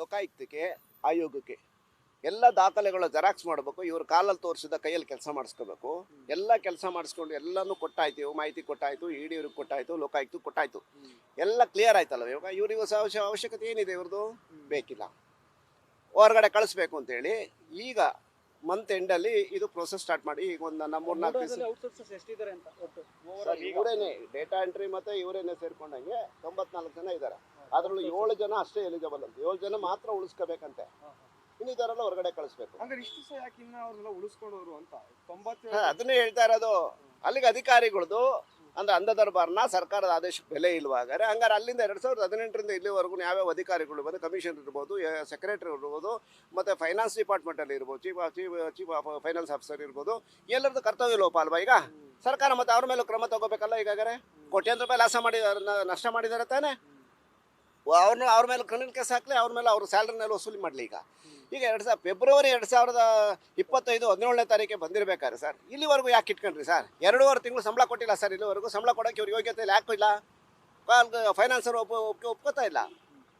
ಲೋಕಾಯುಕ್ತಕ್ಕೆ ಆಯೋಗಕ್ಕೆ ಎಲ್ಲ ದಾಖಲೆಗಳ ಜೆರಾಕ್ಸ್ ಮಾಡಬೇಕು ಇವ್ರ ಕಾಲಲ್ಲಿ ತೋರಿಸಿದ ಕೈಯಲ್ಲಿ ಕೆಲಸ ಮಾಡಿಸ್ಕೋಬೇಕು. ಎಲ್ಲ ಕೆಲಸ ಮಾಡಿಸ್ಕೊಂಡು ಎಲ್ಲನೂ ಕೊಟ್ಟಾಯ್ತು ಮಾಹಿತಿ ಕೊಟ್ಟಾಯ್ತು ಇ ಡಿ ಅವ್ರಿಗೆ ಕೊಟ್ಟಾಯ್ತು. ಲೋಕಾಯುಕ್ತ ಕೊಟ್ಟಾಯ್ತು ಎಲ್ಲ ಕ್ಲಿಯರ್ ಆಯ್ತಲ್ಲ ಇವಾಗ ಇವ್ರಿಗೆ ಹೊಸ ಅವಶ್ಯ ಅವಶ್ಯಕತೆ ಏನಿದೆ ಇವ್ರದ್ದು ಬೇಕಿಲ್ಲ. ಹೊರಗಡೆ ಕಳಿಸ್ಬೇಕು ಅಂತೇಳಿ ಈಗ ಮಂತ್ ಎಂಡ್ ಅಲ್ಲಿ ಇದು ಪ್ರೊಸೆಸ್ ಸ್ಟಾರ್ಟ್ ಮಾಡಿ ಈಗ ಒಂದು ನಮ್ಮ ಮೂರ್ನಾಲ್ಕು ದಿವಸ ಔಟ್ಸೋರ್ಸಸ್ ಎಷ್ಟಿದ್ದಾರೆ ಅಂತ ಒಟ್ಟು? ಸರ್, ಇವರೇನೆ ಡೇಟಾ ಎಂಟ್ರಿ ಮತ್ತೆ ಇವರೇನೆ ಸೇರ್ಕೊಂಡಂಗೆ ತೊಂಬತ್ನಾಲ್ಕು ಜನ ಇದ್ದಾರೆ. ಅದ್ರಲ್ಲಿ ಏಳು ಜನ ಅಷ್ಟೇ ಎಲಿಜಿಬಲ್ ಅಂತ. ಏಳು ಜನ ಮಾತ್ರ ಉಳಿಸ್ಕೋಬೇಕಂತೆ. ಇದರೆಲ್ಲ ಹೊರಗಡೆ ಕಳಿಸ್ಬೇಕು. ಅಂದ್ರೆ ಇಷ್ಟು ಯಾಕೆ ಇನ್ನ ಅವ್ರನ್ನೆಲ್ಲ ಉಳಿಸ್ಕೊಂಡವ್ರು ಅಂತ? ತೊಂಬತ್ತೇಳು ಹಾ, ಅದನ್ನೇ ಹೇಳ್ತಾ ಇರೋದು. ಅಲ್ಲಿಗೆ ಅಧಿಕಾರಿಗಳದು ಅಂದ್ರೆ ಅಂಧ ದರ್ಬಾರ್ನ ಸರ್ಕಾರದ ಆದೇಶಕ್ಕೆ ಬೆಲೆ ಇಲ್ವಾಗಾರೆ ಹಂಗಾರೆ ಅಲ್ಲಿಂದ ಎರಡ್ ಸಾವಿರದ ಹದಿನೆಂಟರಿಂದ ಇಲ್ಲಿವರೆಗೂ ಯಾವ್ಯಾವ ಅಧಿಕಾರಿಗಳು ಬಂದು ಕಮಿಷನ್ ಇರ್ಬೋದು ಸೆಕ್ರೆಟರಿ ಇರ್ಬೋದು ಮತ್ತೆ ಫೈನಾನ್ಸ್ ಡಿಪಾರ್ಟ್ಮೆಂಟಲ್ಲಿ ಇರ್ಬೋದು chief chief chief finance officer ಇರ್ಬೋದು ಎಲ್ಲರದ್ದು ಕರ್ತವ್ಯ ಲೋಪ ಅಲ್ವಾ ಈಗ? ಸರ್ಕಾರ ಮತ್ತೆ ಅವ್ರ ಮೇಲೆ ಕ್ರಮ ತಗೋಬೇಕಲ್ಲ ಈಗಾಗಲೇ ಕೋಟ್ಯಾಂತರ ರೂಪಾಯಿ ಲಾಸ ಮಾಡಿದ ನಷ್ಟ ಮಾಡಿದ್ದಾರೆ ತಾನೇ? ಅವ್ರನ್ನ ಅವ್ರ ಮೇಲೆ ಕಣ್ಣಿನ ಕೇಸ್ ಹಾಕಲಿ ಅವ್ರ ಮೇಲೆ ಅವ್ರ ಸ್ಯಾಲ್ರಿನಲ್ಲಿ ವಸೂಲಿ ಮಾಡಲಿ ಈಗ. ಈಗ ಎರಡು ಸಾವಿರ ಫೆಬ್ರವರಿ ಎರಡು ಸಾವಿರದ ಇಪ್ಪತ್ತೈದು ಹದಿನೇಳನೇ ತಾರೀಕಿಗೆ ಬಂದಿರಬೇಕಾದ್ರೆ ಸರ್ ಇಲ್ಲಿವರೆಗೂ ಯಾಕೆ ಇಟ್ಕೊಂಡ್ರಿ ಸರ್? ಎರಡೂವರೆ ತಿಂಗಳು ಸಂಬಳ ಕೊಟ್ಟಿಲ್ಲ ಸರ್ ಇಲ್ಲಿವರೆಗೂ ಸಂಬಳ ಕೊಡೋಕೆ ಇವ್ರ ಯೋಗ್ಯತೆ ಇಲ್ಲ? ಯಾಕೆ ಇಲ್ಲ ಫೈನಾನ್ಸರ್ ಒಪ್ಪ ಒಪ್ಕೊ ಒಪ್ಕೋತಾ ಇಲ್ಲ.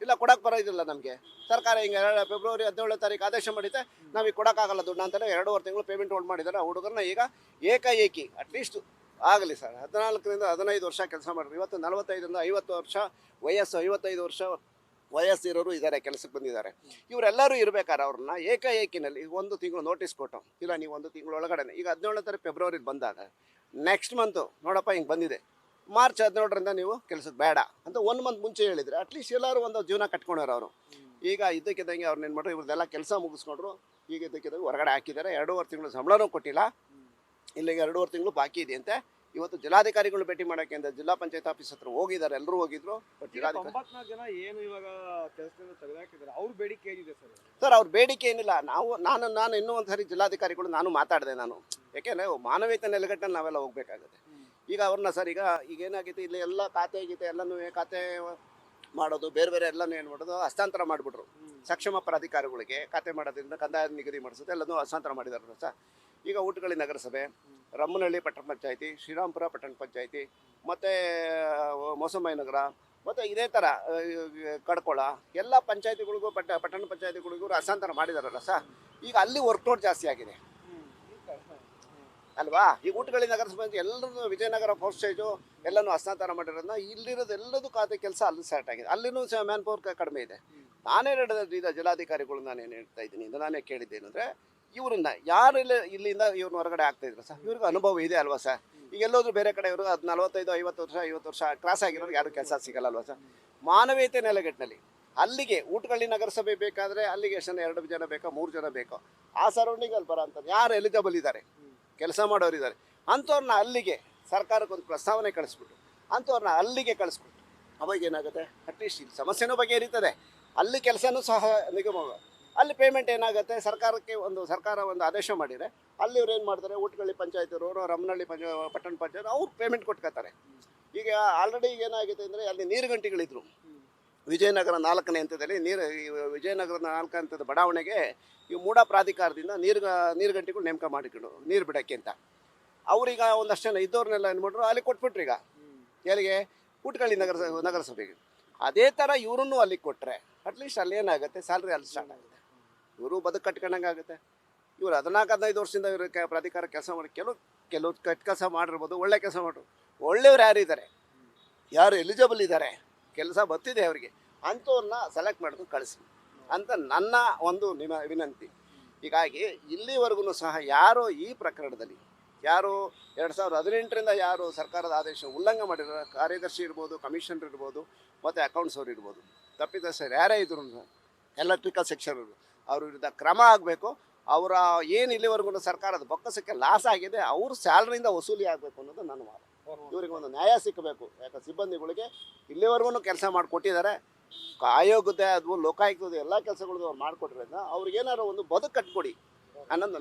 ಇಲ್ಲ ಕೊಡೋಕೆ ಬರೋದಿಲ್ಲ ನಮಗೆ. ಸರ್ಕಾರ ಹಿಂಗೆ ಎರಡು ಫೆಬ್ರವರಿ ಹದಿನೇಳನೇ ತಾರೀಕು ಆದೇಶ ಮಾಡಿದೆ ನಾವೀಗ ಕೊಡೋಕ್ಕಾಗಲ್ಲ ದುಡ್ಡು ಅಂತಲೇ ಎರಡೂವರೆ ತಿಂಗಳು ಪೇಮೆಂಟ್ ಹೋಲ್ಡ್ ಮಾಡಿದ್ದಾರೆ. ಆ ಹುಡುಗರನ್ನ ಈಗ ಏಕಾಏಕಿ ಅಟ್ಲೀಸ್ಟ್ ಆಗಲಿ ಸರ್. ಹದಿನಾಲ್ಕರಿಂದ ಹದಿನೈದು ವರ್ಷ ಕೆಲಸ ಮಾಡಿದ್ರು. ಇವತ್ತು ನಲವತ್ತೈದರಿಂದ ಐವತ್ತು ವರ್ಷ ವಯಸ್ಸು, ಐವತ್ತೈದು ವರ್ಷ ವಯಸ್ಸಿರೋರು ಇದ್ದಾರೆ ಕೆಲಸಕ್ಕೆ ಬಂದಿದ್ದಾರೆ. ಇವರೆಲ್ಲರೂ ಇರಬೇಕಾದ್ರೆ ಅವ್ರನ್ನ ಏಕಾಏಕಿನಲ್ಲಿ ಒಂದು ತಿಂಗಳು ನೋಟಿಸ್ ಕೊಟ್ಟು, ಇಲ್ಲ ನೀವು ಒಂದು ತಿಂಗಳು ಒಳಗಡೆ ಈಗ ಹದಿನೇಳನೇ ತಾರೀಕು ಫೆಬ್ರವರಿಗೆ ಬಂದಾಗ ನೆಕ್ಸ್ಟ್ ಮಂತು ನೋಡಪ್ಪ ಹಿಂಗೆ ಬಂದಿದೆ. ಮಾರ್ಚ್ ಹದಿನೇಳರಿಂದ ನೀವು ಕೆಲಸಕ್ಕೆ ಬೇಡ ಅಂತ ಒನ್ ಮಂತ್ ಮುಂಚೆ ಹೇಳಿದರೆ ಅಟ್ಲೀಸ್ಟ್ ಎಲ್ಲರೂ ಒಂದು ಜೀವನ ಕಟ್ಕೊಂಡವ್ರು ಅವರು. ಈಗ ಇದ್ದಕ್ಕಿದ್ದಂಗೆ ಅವ್ರನ್ನ ಏನು ಮಾಡ್ರು, ಇವ್ರದ್ದೆಲ್ಲ ಕೆಲಸ ಮುಗಿಸ್ಕೊಂಡ್ರು, ಈಗ ಇದ್ದಕ್ಕಿದ್ದಂಗೆ ಹೊರಗಡೆ ಹಾಕಿದ್ದಾರೆ. ಎರಡೂವರೆ ತಿಂಗಳು ಸಂಬಳನೂ ಕೊಟ್ಟಿಲ್ಲ. ಇಲ್ಲಿಗೆ ಎರಡೂವರೆ ತಿಂಗಳು ಬಾಕಿ ಇದೆ ಅಂತೆ. ಇವತ್ತು ಜಿಲ್ಲಾಧಿಕಾರಿಗಳು ಭೇಟಿ ಮಾಡೋಕೆ ಅಂತ ಜಿಲ್ಲಾ ಪಂಚಾಯತ್ ಆಫೀಸ್ ಹತ್ರ ಹೋಗಿದ್ದಾರೆ. ಎಲ್ಲರೂ ಹೋಗಿದ್ರು ಬಟ್ ಜಿಲ್ಲಾಧಿಕಾರಿ ಜನ ಏನು ಇವಾಗ ಕೆಲಸದಿಂದ ತೆಗೆದಾಕಿದ್ದಾರೆ? ಅವ್ರ ಬೇಡಿಕೆ ಏನಿದೆ ಸರ್? ಸರ್ ಅವ್ರ ಬೇಡಿಕೆ ಏನಿಲ್ಲ. ನಾವು ನಾನು ನಾನು ಇನ್ನೂ ಒಂದು ಸರಿ ಜಿಲ್ಲಾಧಿಕಾರಿಗಳು ನಾನು ಮಾತಾಡಿದೆ ನಾನು. ಯಾಕೆಂದರೆ ಮಾನವೀಯತೆ ನೆಲೆಗಟ್ಟಲ್ಲಿ ನಾವೆಲ್ಲ ಹೋಗ್ಬೇಕಾಗುತ್ತೆ. ಈಗ ಅವ್ರನ್ನ ಸರ್ ಈಗ ಈಗ ಏನಾಗಿದೆ ಇಲ್ಲಿ ಎಲ್ಲ ಖಾತೆ ಗೀತೆ ಎಲ್ಲನೂ ಖಾತೆ ಮಾಡೋದು ಬೇರೆ ಬೇರೆ ಎಲ್ಲನೂ ಏನು ಮಾಡೋದು ಹಸ್ತಾಂತರ ಮಾಡಿಬಿಟ್ರು. ಸಕ್ಷಮ ಪ್ರಾಧಿಕಾರಗಳಿಗೆ ಖಾತೆ ಮಾಡೋದ್ರಿಂದ ಕಂದಾಯ ನಿಗದಿ ಮಾಡಿಸೋದು ಎಲ್ಲನೂ ಹಸ್ತಾಂತರ ಮಾಡಿದ್ದಾರೆ ಸರ್. ಈಗ ಊಟಗಳಿ ನಗರಸಭೆ ರಮ್ಮನಹಳ್ಳಿ ಪಟ್ಟಣ ಪಂಚಾಯಿತಿ ಶ್ರೀರಾಮ್ಪುರ ಪಟ್ಟಣ ಪಂಚಾಯಿತಿ ಮತ್ತು ಮೊಸಮೈ ನಗರ ಮತ್ತು ಇದೇ ಥರ ಕಡ್ಕೊಳ ಎಲ್ಲ ಪಂಚಾಯತಿಗಳಿಗೂ ಪಟ್ಟ ಪಟ್ಟಣ ಪಂಚಾಯತಿಗಳಿಗೂ ಹಸ್ತಾಂತರ ಮಾಡಿದಾರಲ್ಲ ಸರ್. ಈಗ ಅಲ್ಲಿ ವರ್ಕ್ಲೋಡ್ ಜಾಸ್ತಿ ಆಗಿದೆ. ಅಲ್ವಾ? ಈ ಊಟಗಳಿ ನಗರಸಭೆ ಅಂತ ಎಲ್ಲರದ್ದು ವಿಜಯನಗರ ಫೋರ್ ಸ್ಟೇಜು ಎಲ್ಲನೂ ಹಸ್ತಾಂತರ ಮಾಡಿರೋದನ್ನ ಇಲ್ಲಿರೋದು ಎಲ್ಲದೂ ಖಾತೆ ಕೆಲಸ ಅಲ್ಲಿ ಸ್ಟಾರ್ಟ್ ಆಗಿದೆ. ಅಲ್ಲಿನೂ ಸಹ ಮ್ಯಾನ್ ಪವರ್ ಕಡಿಮೆ ಇದೆ. ನಾನೇ ನಡೆದ ಈಗ ನಾನು ಏನು ಹೇಳ್ತಾ ಇದ್ದೀನಿ ಇದು ನಾನೇ ಕೇಳಿದ್ದೇನೆಂದರೆ ಇವ್ರನ್ನ ಯಾರು ಇಲ್ಲಿ ಇಲ್ಲಿಂದ ಇವ್ರನ್ನ ಹೊರಗಡೆ ಆಗ್ತಾ ಇದ್ರು ಸರ್? ಇವ್ರಿಗೆ ಅನುಭವ ಇದೆ ಅಲ್ವಾ ಸರ್? ಈಗ ಎಲ್ಲೋದ್ರೂ ಬೇರೆ ಕಡೆ ಇವರು ಅದು ನಲವತ್ತೈದು ಐವತ್ತು ವರ್ಷ ಐವತ್ತು ವರ್ಷ ಕ್ರಾಸ್ ಆಗಿರೋರು ಯಾರು ಕೆಲಸ ಸಿಗಲ್ಲ ಅಲ್ವಾ ಸರ್? ಮಾನವೀಯತೆ ನೆಲೆಗಟ್ಟಿನಲ್ಲಿ. ಅಲ್ಲಿಗೆ ಊಟಗಳ್ಳಿ ನಗರಸಭೆ ಬೇಕಾದರೆ ಅಲ್ಲಿಗೆ ಎಷ್ಟು ಜನ ಎರಡು ಜನ ಬೇಕೋ ಮೂರು ಜನ ಬೇಕೋ ಆ ಸರೌಂಡಿಂಗಲ್ಲಿ ಬರೋ ಅಂತ ಯಾರು ಎಲಿಜಿಬಲ್ ಇದ್ದಾರೆ? ಕೆಲಸ ಮಾಡೋರಿದ್ದಾರೆ ಅಂಥವ್ರನ್ನ ಅಲ್ಲಿಗೆ ಸರ್ಕಾರಕ್ಕೆ ಒಂದು ಪ್ರಸ್ತಾವನೆ ಕಳಿಸ್ಬಿಟ್ಟು, ಅಂಥವ್ರನ್ನ ಅಲ್ಲಿಗೆ ಕಳಿಸ್ಬಿಟ್ಟು, ಅವಾಗ ಏನಾಗುತ್ತೆ? ಅಟ್ಲೀಸ್ಟ್ ಇಲ್ಲಿ ಸಮಸ್ಯೆನೂ ಬಗೆಹರಿತದೆ. ಅಲ್ಲಿ ಕೆಲಸನೂ ಸಹ ನಿಗಮ, ಅಲ್ಲಿ ಪೇಮೆಂಟ್ ಏನಾಗುತ್ತೆ? ಸರ್ಕಾರಕ್ಕೆ ಒಂದು, ಸರ್ಕಾರ ಒಂದು ಆದೇಶ ಮಾಡಿದರೆ, ಅಲ್ಲಿ ಇವ್ರು ಏನು ಮಾಡ್ತಾರೆ? ಊಟಗಳ್ಳಿ ಪಂಚಾಯತಿರೋರು ರಮನಹಳ್ಳಿ ಪಂಚ, ಪಟ್ಟಣ ಪಂಚಾಯತ್ ಅವ್ರು ಪೇಮೆಂಟ್ ಕೊಟ್ಕೋತಾರೆ ಈಗ ಆಲ್ರೆಡಿ ಏನಾಗಿದೆ ಅಂದರೆ ಅಲ್ಲಿ ನೀರು ಗಂಟೆಗಳಿದ್ರು. ವಿಜಯನಗರ ನಾಲ್ಕನೇ ಹಂತದಲ್ಲಿ ನೀರು ವಿಜಯನಗರ ನಾಲ್ಕು ಹಂತದ ಬಡಾವಣೆಗೆ ಈ ಮೂಡಾ ಪ್ರಾಧಿಕಾರದಿಂದ ನೀರು ನೀರು ಗಂಟೆಗಳು ನೇಮಕ ಮಾಡಿಕೊಂಡು, ನೀರು ಬಿಡೋಕ್ಕೆ ಅಂತ. ಅವ್ರೀಗ ಒಂದಷ್ಟು ಜನ ಇದ್ದವ್ರನ್ನೆಲ್ಲ ಏನು ಮಾಡ್ರು, ಅಲ್ಲಿ ಕೊಟ್ಬಿಟ್ರು ಈಗ. ಎಲ್ಲಿಗೆ ಕುಟ್ಕಳ್ಳಿ ನಗರ, ನಗರಸಭೆಗೆ. ಅದೇ ಥರ ಇವ್ರನ್ನೂ ಅಲ್ಲಿ ಕೊಟ್ಟರೆ ಅಟ್ಲೀಸ್ಟ್ ಅಲ್ಲಿ ಏನಾಗುತ್ತೆ ಸ್ಯಾಲ್ರಿ ಅಲ್ಲಿ ಸ್ಟಾರ್ಟ್ ಆಗುತ್ತೆ. ಇವರು ಬದುಕು ಕಟ್ಕೊಂಡಂಗೆ ಆಗುತ್ತೆ. ಇವರು ಹದಿನಾಲ್ಕು, ಹದಿನೈದು ವರ್ಷದಿಂದ ಇವರು ಪ್ರಾಧಿಕಾರ ಕೆಲಸ ಮಾಡಿ, ಕೆಲವು ಕೆಲವು ಕೆಟ್ಟ ಕೆಲಸ ಮಾಡಿರ್ಬೋದು, ಒಳ್ಳೆ ಕೆಲಸ ಮಾಡ್ರು. ಒಳ್ಳೆಯವ್ರು ಯಾರು ಇದ್ದಾರೆ ಯಾರು ಎಲಿಜಿಬಲ್ ಇದ್ದಾರೆ? ಕೆಲಸ ಬರ್ತಿದೆ ಅವರಿಗೆ. ಅಂಥವ್ರನ್ನ ಸೆಲೆಕ್ಟ್ ಮಾಡ್ಕೊಂಡು ಕಳಿಸಿ ಅಂತ ನನ್ನ ಒಂದು ನಿಮ ವಿನಂತಿ. ಹೀಗಾಗಿ ಇಲ್ಲಿವರೆಗೂ ಸಹ ಯಾರೋ ಈ ಪ್ರಕರಣದಲ್ಲಿ, ಯಾರು ಎರಡು ಸಾವಿರದ ಹದಿನೆಂಟರಿಂದ ಯಾರು ಸರ್ಕಾರದ ಆದೇಶ ಉಲ್ಲಂಘನೆ ಮಾಡಿರೋ ಕಾರ್ಯದರ್ಶಿ ಇರ್ಬೋದು, ಕಮಿಷನರ್ ಇರ್ಬೋದು, ಮತ್ತು ಅಕೌಂಟ್ಸ್ ಅವ್ರು ಇರ್ಬೋದು ತಪ್ಪಿತಸ್ಥರು ಯಾರೇ ಇದ್ರು ಎಲೆಕ್ಟ್ರಿಕಲ್ ಸೆಕ್ಷನ್ ಅವ್ರ ವಿರುದ್ಧ ಕ್ರಮ ಆಗಬೇಕು, ಅವರ ಏನು ಇಲ್ಲಿವರೆಗೂ ಸರ್ಕಾರದ ಬೊಕ್ಕಸಕ್ಕೆ ಲಾಸ್ ಆಗಿದೆ, ಅವ್ರ ಸ್ಯಾಲ್ರಿಯಿಂದ ವಸೂಲಿ ಆಗಬೇಕು ಅನ್ನೋದು ನನ್ನ ಮಾತು ಇವರಿಗೆ ಒಂದು ನ್ಯಾಯ ಸಿಕ್ಕಬೇಕು. ಯಾಕೆ ಸಿಬ್ಬಂದಿಗಳಿಗೆ ಇಲ್ಲಿವರೆಗೂ ಕೆಲಸ ಮಾಡಿಕೊಟ್ಟಿದ್ದಾರೆ. ಆಯೋಗದ ಅದು ಲೋಕಾಯುಕ್ತದ ಎಲ್ಲ ಕೆಲಸಗಳು ಅವ್ರು ಮಾಡಿಕೊಟ್ಟಿರೋದ್ರಿಂದ ಅವ್ರಿಗೇನಾದ್ರು ಒಂದು ಬದುಕು ಕಟ್ಕೊಡಿ ಅನ್ನೋದು